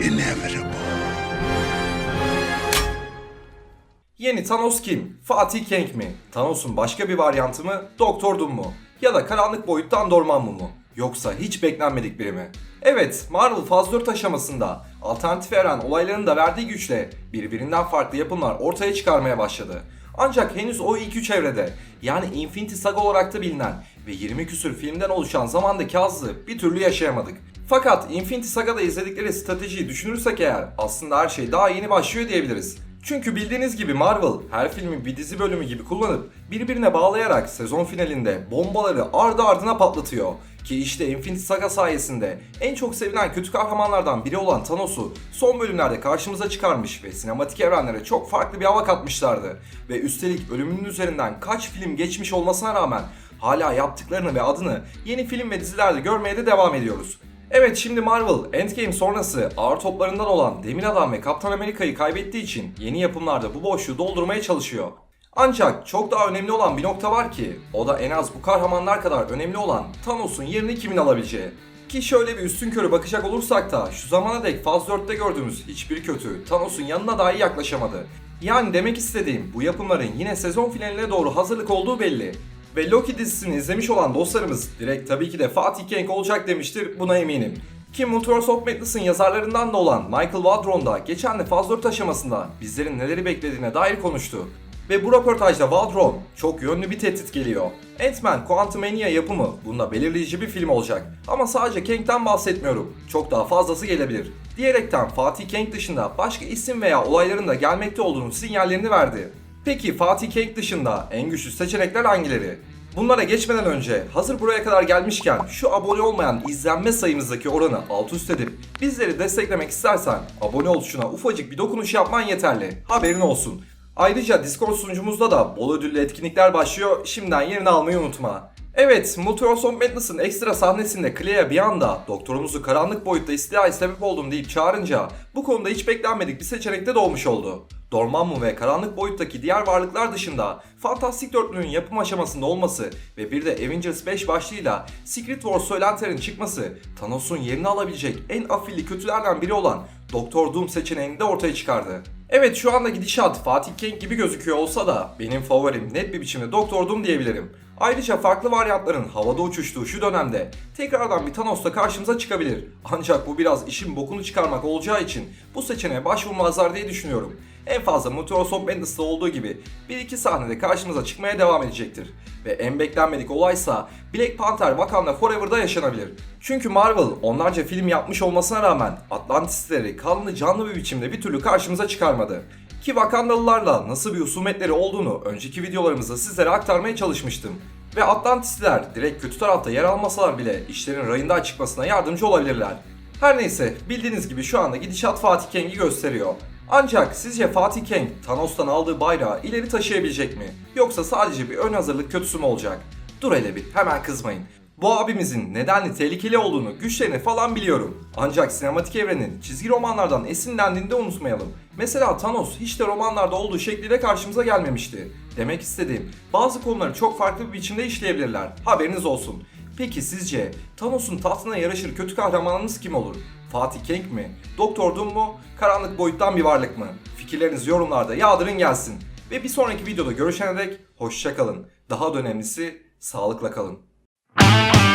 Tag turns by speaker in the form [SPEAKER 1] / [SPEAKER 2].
[SPEAKER 1] inevitable.
[SPEAKER 2] Yeni Thanos kim? Fatih Kang mi? Thanos'un başka bir varyantı mı? Doktor Doom mu? Ya da karanlık boyuttan Dormammu mu? Yoksa hiç beklenmedik biri mi? Evet, Marvel Faz 4 aşamasında alternatif evren olaylarının da verdiği güçle birbirinden farklı yapımlar ortaya çıkarmaya başladı. Ancak henüz o ilk üç evrede yani Infinity Saga olarak da bilinen ve 20 küsür filmden oluşan zamandaki hazzı bir türlü yaşayamadık. Fakat Infinity Saga'da izledikleri stratejiyi düşünürsek eğer aslında her şey daha yeni başlıyor diyebiliriz. Çünkü bildiğiniz gibi Marvel her filmi bir dizi bölümü gibi kullanıp birbirine bağlayarak sezon finalinde bombaları ardı ardına patlatıyor. Ki işte Infinity Saga sayesinde en çok sevilen kötü kahramanlardan biri olan Thanos'u son bölümlerde karşımıza çıkarmış ve sinematik evrenlere çok farklı bir hava katmışlardı. Ve üstelik ölümünün üzerinden kaç film geçmiş olmasına rağmen hala yaptıklarını ve adını yeni film ve dizilerde görmeye de devam ediyoruz. Evet şimdi Marvel Endgame sonrası ağır toplarından olan Demir Adam ve Kaptan Amerika'yı kaybettiği için yeni yapımlarda bu boşluğu doldurmaya çalışıyor. Ancak çok daha önemli olan bir nokta var ki o da en az bu kahramanlar kadar önemli olan Thanos'un yerini kimin alabileceği. Ki şöyle bir üstün körü bakacak olursak da şu zamana dek Faz 4'te gördüğümüz hiçbir kötü Thanos'un yanına dahi yaklaşamadı. Yani demek istediğim bu yapımların yine sezon finaline doğru hazırlık olduğu belli. Ve Loki dizisini izlemiş olan dostlarımız direkt tabii ki de Fatih Kang olacak demiştir buna eminim. Ki Multiverse of Madness'ın yazarlarından da olan Michael Waldron da geçen de Faz 4 aşamasında bizlerin neleri beklediğine dair konuştu. Ve bu röportajda Waldron çok yönlü bir tehdit geliyor. Ant-Man Quantumania yapımı bunda belirleyici bir film olacak. Ama sadece Kang'den bahsetmiyorum. Çok daha fazlası gelebilir. Diyerekten Fatih Kang dışında başka isim veya olayların da gelmekte olduğunu sinyallerini verdi. Peki Fatih Kang dışında en güçlü seçenekler hangileri? Bunlara geçmeden önce hazır buraya kadar gelmişken şu abone olmayan izlenme sayımızdaki oranı alt üst edip bizleri desteklemek istersen abone ol tuşuna ufacık bir dokunuş yapman yeterli. Haberin olsun. Ayrıca Discord sunucumuzda da bol ödüllü etkinlikler başlıyor. Şimdiden yerini almayı unutma. Evet, Multiverse of Madness'ın ekstra sahnesinde Clea bir anda doktorumuzu karanlık boyutta istilaya sebep oldum deyip çağırınca bu konuda hiç beklenmedik bir seçenekte doğmuş oldu. Dormammu ve karanlık boyuttaki diğer varlıklar dışında Fantastik Dörtlü'nün yapım aşamasında olması ve bir de Avengers 5 başlığıyla Secret Wars söylentilerin çıkması Thanos'un yerini alabilecek en afilli kötülerden biri olan Doktor Doom seçeneğini de ortaya çıkardı. Evet şu anda gidişat Fatih Kang gibi gözüküyor olsa da benim favorim net bir biçimde Doktor Doom diyebilirim. Ayrıca farklı varyantların havada uçuştuğu şu dönemde tekrardan bir Thanos da karşımıza çıkabilir. Ancak bu biraz işin bokunu çıkarmak olacağı için bu seçeneğe başvurmazlar diye düşünüyorum. En fazla Multiverse of Madness'ta olduğu gibi bir iki sahnede karşımıza çıkmaya devam edecektir. Ve en beklenmedik olaysa Black Panther Wakanda Forever'da yaşanabilir. Çünkü Marvel onlarca film yapmış olmasına rağmen Atlantisleri kanlı canlı bir biçimde bir türlü karşımıza çıkarmadı. Ki Wakandalılarla nasıl bir husumetleri olduğunu önceki videolarımızda sizlere aktarmaya çalışmıştım. Ve Atlantisliler direkt kötü tarafta yer almasalar bile işlerin rayından çıkmasına yardımcı olabilirler. Her neyse bildiğiniz gibi şu anda gidişat Fatih Kang'i gösteriyor. Ancak sizce Fatih Kang Thanos'tan aldığı bayrağı ileri taşıyabilecek mi? Yoksa sadece bir ön hazırlık kötüsü mü olacak? Dur hele bir hemen kızmayın. Bu abimizin nedenli tehlikeli olduğunu, güçlerini falan biliyorum. Ancak sinematik evrenin çizgi romanlardan esinlendiğini de unutmayalım. Mesela Thanos hiç de romanlarda olduğu şekliyle karşımıza gelmemişti. Demek istediğim bazı konuları çok farklı bir biçimde işleyebilirler. Haberiniz olsun. Peki sizce Thanos'un tahtına yaraşır kötü kahramanınız kim olur? Fatih Kang mi? Doktor Doom mu? Karanlık boyuttan bir varlık mı? Fikirlerinizi yorumlarda yağdırın gelsin. Ve bir sonraki videoda görüşene dek hoşçakalın. Daha da önemlisi sağlıkla kalın. Bye.